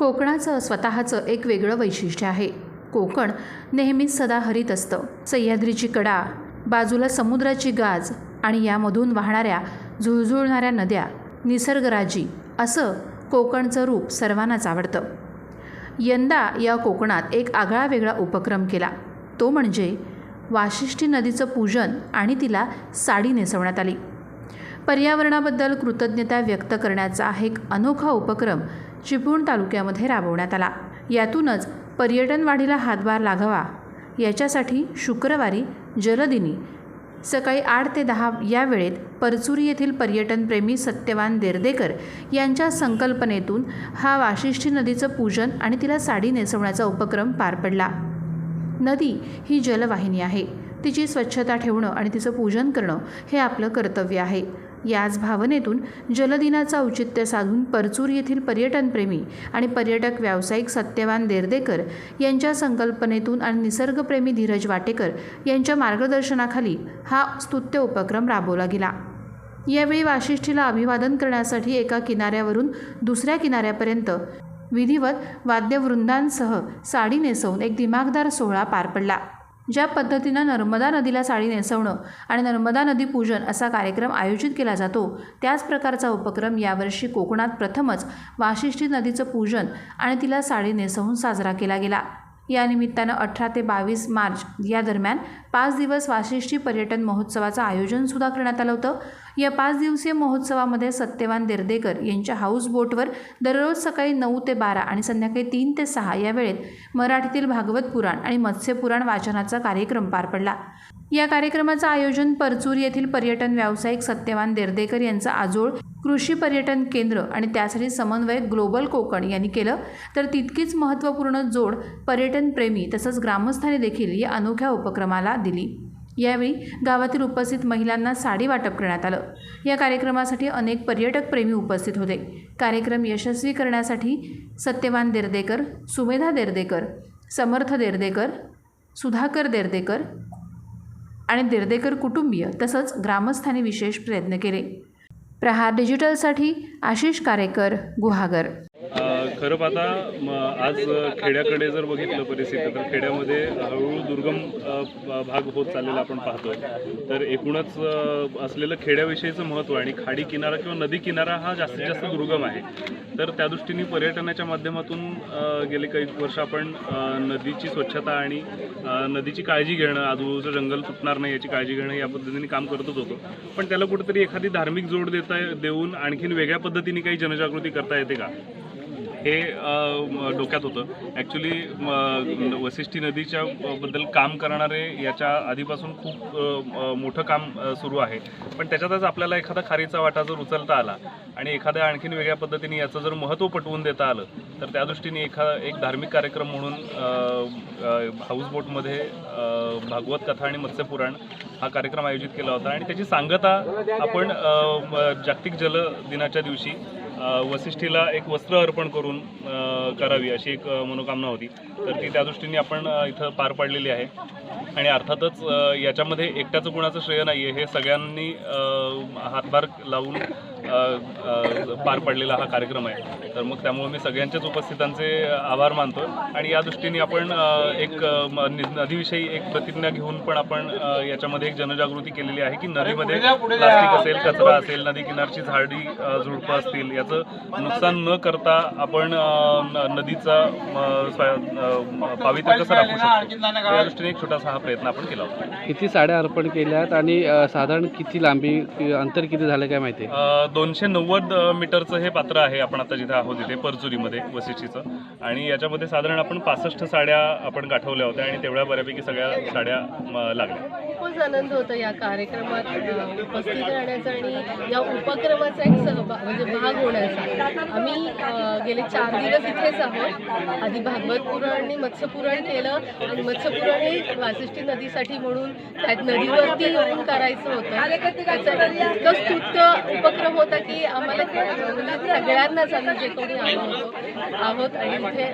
कोकणाचं स्वतःचं एक वेगळं वैशिष्ट्य आहे. कोकण नेहमीच सदा हरित असतं. सह्याद्रीची कडा बाजूला समुद्राची गाज आणि यामधून वाहणाऱ्या झुळझुळणाऱ्या नद्या निसर्गराजी असं कोकणचं रूप सर्वांनाच आवडतं. यंदा या कोकणात एक आगळा वेगळा उपक्रम केला. तो म्हणजे वाशिष्ठी नदीचं पूजन आणि तिला साडी नेसवण्यात आली. पर्यावरणाबद्दल कृतज्ञता व्यक्त करण्याचा हा एक अनोखा उपक्रम चिपळूण तालुक्यामध्ये राबवण्यात आला. यातूनच पर्यटन वाढीला हातभार लागावा. याच्यासाठी शुक्रवारी जलदिनी सकाळी आठ ते दहा या वेळेत परचुरी येथील पर्यटनप्रेमी सत्यवान देर्देकर यांच्या संकल्पनेतून हा वाशिष्ठी नदीचं पूजन आणि तिला साडी नेसवण्याचा उपक्रम पार पडला. नदी ही जलवाहिनी आहे. तिची स्वच्छता ठेवणं आणि तिचं पूजन करणं हे आपलं कर्तव्य आहे. याच भावनेतून जलदिनाचं औचित्य साधून परचूर येथील पर्यटनप्रेमी आणि पर्यटक व्यावसायिक सत्यवान देर्देकर यांच्या संकल्पनेतून आणि निसर्गप्रेमी धीरज वाटेकर यांच्या मार्गदर्शनाखाली हा स्तुत्य उपक्रम राबवला गेला. यावेळी वाशिष्ठीला अभिवादन करण्यासाठी एका किनाऱ्यावरून दुसऱ्या किनाऱ्यापर्यंत विधिवत वाद्यवृंदांसह साडी नेसवून एक दिमागदार सोहळा पार पडला. ज्या पद्धतीनं नर्मदा नदीला साडी नेसवणं आणि नर्मदा नदी पूजन असा कार्यक्रम आयोजित केला जातो त्याच प्रकारचा उपक्रम यावर्षी कोकणात प्रथमच वाशिष्ठी नदीचं पूजन आणि तिला साडी नेसवून साजरा केला गेला. या निमित्तानं अठरा ते बावीस मार्च या दरम्यान पाच दिवस वाशिष्ठी पर्यटन महोत्सवाचं आयोजनसुद्धा करण्यात आलं होतं. या पाच दिवसीय महोत्सवामध्ये सत्यवान देर्देकर यांच्या हाऊस बोटवर दररोज सकाळी नऊ ते बारा आणि संध्याकाळी तीन ते सहा या वेळेत मराठीतील भागवत पुराण आणि मत्स्यपुराण वाचनाचा कार्यक्रम पार पडला. या कार्यक्रमाचं आयोजन परचूर येथील पर्यटन व्यावसायिक सत्यवान देर्देकर यांचा आजोळ कृषी पर्यटन केंद्र आणि त्यासाठी समन्वयक ग्लोबल कोकण यांनी केलं. तर तितकीच महत्त्वपूर्ण जोड पर्यटनप्रेमी तसंच ग्रामस्थांनी देखील या अनोख्या उपक्रमाला दिली. यावेळी गावातील उपस्थित महिलांना साडी वाटप करण्यात आलं. या कार्यक्रमासाठी अनेक पर्यटक प्रेमी उपस्थित होते. कार्यक्रम यशस्वी करण्यासाठी सत्यवान देर्देकर सुमेधा देर्देकर समर्थ देर्देकर सुधाकर देर्देकर आणि देर्देकर कुटुंबीय तसंच ग्रामस्थांनी विशेष प्रयत्न केले. प्रहार डिजिटलसाठी आशिष कारेकर गुहागर खरं पाहता आज खेड्याकडे जर बघितलं परिस्थिती तर खेड्यामध्ये हळूहळू दुर्गम भाग होत चाललेला आपण पाहतोय. तर एकूणच असलेलं खेड्याविषयीचं महत्त्व आणि खाडी किनारा किंवा नदी किनारा हा जास्तीत जास्त दुर्गम आहे. तर त्या दृष्टीने पर्यटनाच्या माध्यमातून गेले काही वर्ष आपण नदीची स्वच्छता आणि नदीची काळजी घेणं आजूबाजूचं जंगल तुटणार नाही याची काळजी घेणं या पद्धतीने काम करतच होतो. पण त्याला कुठेतरी एखादी धार्मिक जोड देता देऊन आणखीन वेगळ्या पद्धतीने काही जनजागृती करता येते का? हे डोक्यात होतं. ॲक्च्युली वसिष्ठी नदीच्या बद्दल काम करणारे याच्या आधीपासून खूप मोठं काम सुरू आहे. पण त्याच्यातच आपल्याला एखादा खारीचा वाटा जर उचलता आला आणि एखाद्या आणखीन वेगळ्या पद्धतीने याचं जर महत्त्व पटवून देता आलं तर त्या दृष्टीने एखा एक धार्मिक कार्यक्रम म्हणून हाऊसबोटमध्ये भागवत कथा आणि मत्स्यपुराण हा कार्यक्रम आयोजित केला होता. आणि त्याची सांगता आपण म, जागतिक जल दिनाच्या दिवशी वसिष्ठीला एक वस्त्र अर्पण करून करावी अशी एक मनोकामना होती. तर ती त्या दृष्टीने आपण इथं पार पाडलेली आहे. आणि अर्थातच याच्यामध्ये एकट्याचं कुणाचं श्रेय नाही आहे हे सगळ्यांनी हातभार लावून पार पाडलेला हा कार्यक्रम आहे. तर मग त्यामुळे मी सगळ्यांच्याच उपस्थितांचे आभार मानतो आणि या दृष्टीने आपण एक नदीविषयी एक प्रतिज्ञा घेऊन पण आपण याच्यामध्ये एक जनजागृती केलेली आहे की नदीमध्ये प्लास्टिक असेल कचरा असेल नदी किनारची झाडी झुडपं असतील याचं नुकसान न करता आपण नदीचा पावित्र्य कसं राखू शकतो? या दृष्टीने एक छोटासा हा प्रयत्न आपण केला होता. किती साड्या अर्पण केल्यात आणि साधारण किती लांबी कि- अंतर किती झालं काय माहिती? आहे दोनशे नव्वद मीटरचं हे पात्र आहे आपण आता जिथे आहोत इथे परचुरीमध्ये वसिष्ठीचं. आणि याच्यामध्ये साधारण आपण पासष्ट साड्या आपण गाठवल्या होत्या आणि तेवढ्या बऱ्यापैकी सगळ्या साड्या म, लागल्या. खूपच आनंद होतो या कार्यक्रमात उपस्थित राहण्याचा आणि या उपक्रमाचा एक सहभाग म्हणजे भाग होण्याचा. आम्ही गेले चार दिवस इथेच आहोत. आधी भागवत पुराण आणि मत्स्यपुराण केलं. आणि मत्स्यपुराण हे वासिष्ठी नदीसाठी म्हणून त्यात नदीवरती येऊन करायचं होतं. त्याचा इतकं स्तुत्य उपक्रम होता की आम्हाला सगळ्यांनाच आम्ही जे कोणी आलो होतो आहोत आणि इथे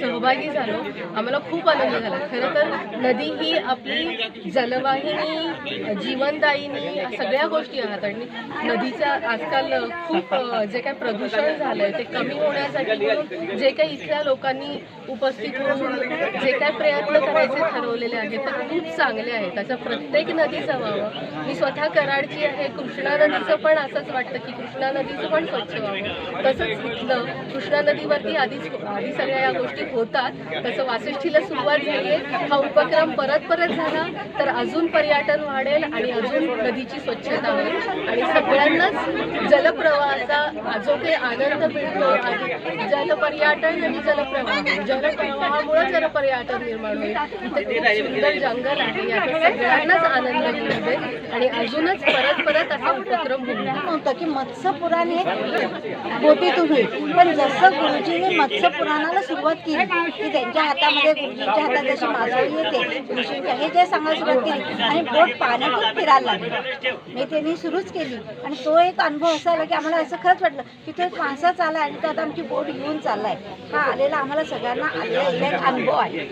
सहभागी झालो. आम्हाला खूप आनंद झाला. खरं तर नदी ही आपली जलवा जीवनवाहिनी जीवनदायिनी सगळ्या गोष्टी आहात. आणि नदीच्या आजकाल खूप जे काय प्रदूषण झालंय ते कमी होण्यासाठी जे काही इथल्या लोकांनी उपस्थित होऊन जे काय प्रयत्न करायचे ठरवलेले आहेत ते खूप चांगले आहेत. त्याचा प्रत्येक नदीचा व्हावं मी स्वतः कराडची आहे कृष्णा नदीचं पण असंच वाटतं की कृष्णा नदीचं पण स्वच्छ व्हावं तसंच इथलं कृष्णा नदीवरती आधीच आधी सगळ्या या गोष्टी होतात. तसं वासिष्ठीला सुरुवात झाली आहे हा उपक्रम परत परत झाला. तर अजून अजून पर्यटन वाढेल आणि अजून नदीची स्वच्छता होईल. आणि सगळ्यांनाच जलप्रवाहाचा जो काही आनंद मिळतो आणि जलपर्यटन आणि जलप्रवाह जलप्रवाहामुळे जलपर्यटन निर्माण होईल. इथे खूप सुंदर जंगल आहे याचा सगळ्यांनाच आनंद मिळते आणि अजूनच परत परत असा उपक्रम होईल. की मत्स्यपुराण हे बोटीतून होईल पण जसं गुरुजीने मत्स्य पुराणाला सुरुवात केली की त्यांच्या हातामध्ये गुरुजींच्या हातात जशी मासोळी येते गुरुजींच्या हे जे सांगायला सुरुवात केली आणि बोट पाण्यातून फिरायला लागली. मी त्यांनी सुरूच केली. आणि तो एक अनुभव असा आला की आम्हाला असं खरंच वाटलं की तो एक माणसाच आला आणि तो आता आमची बोट घेऊन चाललाय. हा आलेला आम्हाला सगळ्यांना आलेला एक अनुभव आहे.